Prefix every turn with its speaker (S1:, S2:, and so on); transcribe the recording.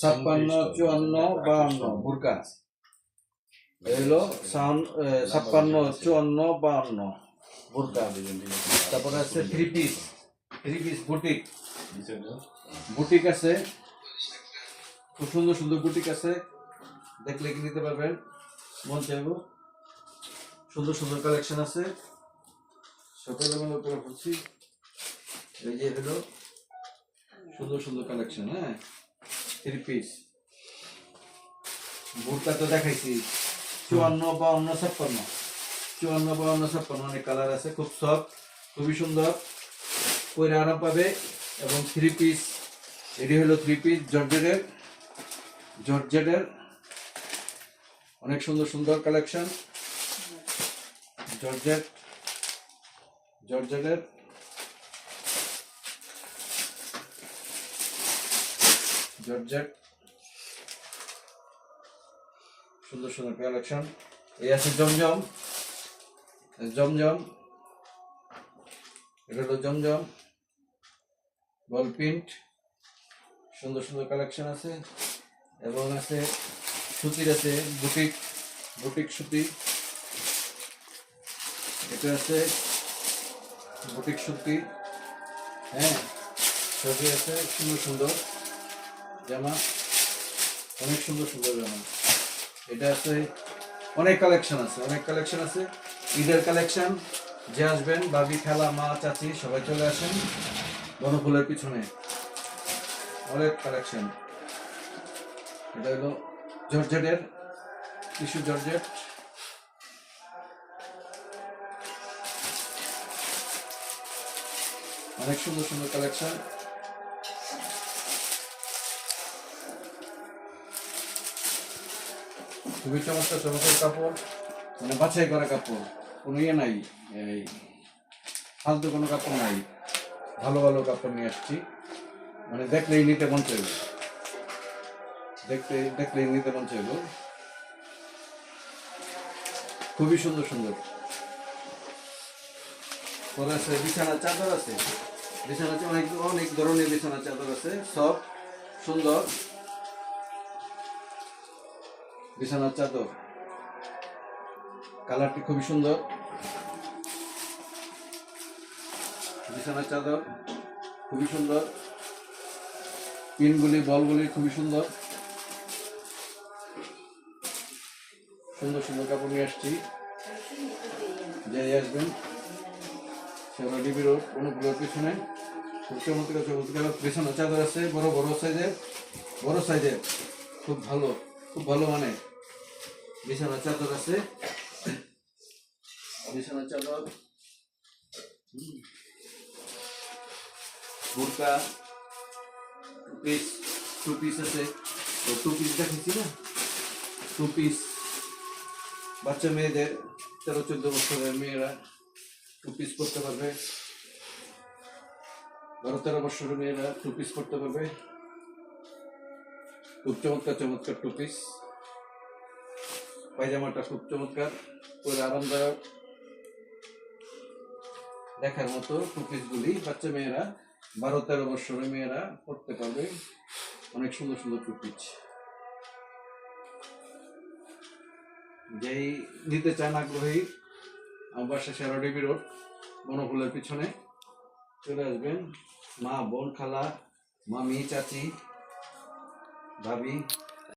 S1: ছাপ্পান্ন চুয়ান্ন বাহান্ন। বুরকা সাউন্ড ছাপ্পান্ন চুয়ান্ন বাহান্ন। বুরকা তারপরে আছে three piece three piece boutique. Boutique আছে। খুব সুন্দর সুন্দর বুটিক আছে। দেখলে কি নিতে পারবেন? মন চাইব সুন্দর সুন্দর কালেকশন আছে। সকালে মেলো করে বলছি এই যে হলো সুন্দর সুন্দর কালেকশন হ্যাঁ? থ্রি পিস বুটটা তো দেখাইছি। চুয়ান্ন বাউন্ন ছাপ্পান্ন। চুয়ান্ন বাউন্ন ছাপ্পান্ন অনেক কালার আছে, খুব সফট খুবই সুন্দর। পরে আরাম পাবে। এবং থ্রি পিস এটি হলো থ্রি পিস জর্জেটের। জর্জেটের অনেক সুন্দর সুন্দর কালেকশন জর্জেট, জর্জেটের জর্জেট সুন্দর সুন্দর কালেকশন এই আছে জমজম। জমজম। এটা হলো জমজম। বল প্রিন্ট সুন্দর সুন্দর কালেকশন আছে। এবং আছে সুতির আছে বুটিক বুটিক সুতি। এটা আছে বুটিক সুতি। হ্যাঁ সবই আছে, সুন্দর সুন্দর। জামা। অনেক সুন্দর সুন্দর জামা। এটা আছে, অনেক কালেকশন আছে, অনেক কালেকশন আছে। ঈদের কালেকশন যে আসবেন, বাবি, খেলা, মা, চাচি, সবাই চলে আসেন। বনফুলের পিছনে। অনেক কালেকশন এটা হলো জর্জেটের টিস্যু জর্জেট। অনেক সুন্দর সুন্দর কালেকশন খুবই চমৎকার চমৎকার কাপড় মানে বাছাই করা কাপড়, কোনো ইয়ে নাই, এই ফালতু কোনো কাপড় নাই। ভালো ভালো কাপড় নিয়ে আসছি। মানে দেখলেই নিতে মন চাইবে। দেখতে, দেখলেই নিতে মন চাইবে। খুবই সুন্দর সুন্দর। পরে আছে বিছানার চাদর আছে। বিছানা অনেক অনেক ধরনের বিছানার চাদর আছে। সব সুন্দর। বিছানার চাদর। কালারটি খুবই সুন্দর। বিছানার চাদর খুবই সুন্দর। পিনগুলি, বলগুলি খুবই সুন্দর। সুন্দর সুন্দর কাপড় নিয়ে আসছি। যে আসবেন অনুগুলোর পিছনে। খুব চাদর আছে, বড় বড় সাইজের বড় সাইজের খুব ভালো খুব ভালো মানে বিছানার চাদর আছে। বিছানার চাদর। বোরকা। টু পিস টু পিস আছে। টু পিস দেখেছি না? টু পিস বাচ্চা মেয়েদের, তেরো, চোদ্দ বছরের মেয়েরা টু পিস করতে পারবে। বারো, তেরো বছরের মেয়েরা টু পিস করতে পারবে। খুব চমৎকার চমৎকার টু পিস পায়জামাটা খুব চমৎকার, পরে আরামদায়ক। দেখার মতো টু বাচ্চা মেয়েরা, বারো তেরো বছরের মেয়েরা পড়তে পারবে। অনেক সুন্দর সুন্দর পিস যেই নিতে চান আগ্রহী, আমার বাসা শেরাডিবি রোড বনফুলের পিছনে। চলে আসবেন মা বোন খালা মামি, চাচি, ভাবি।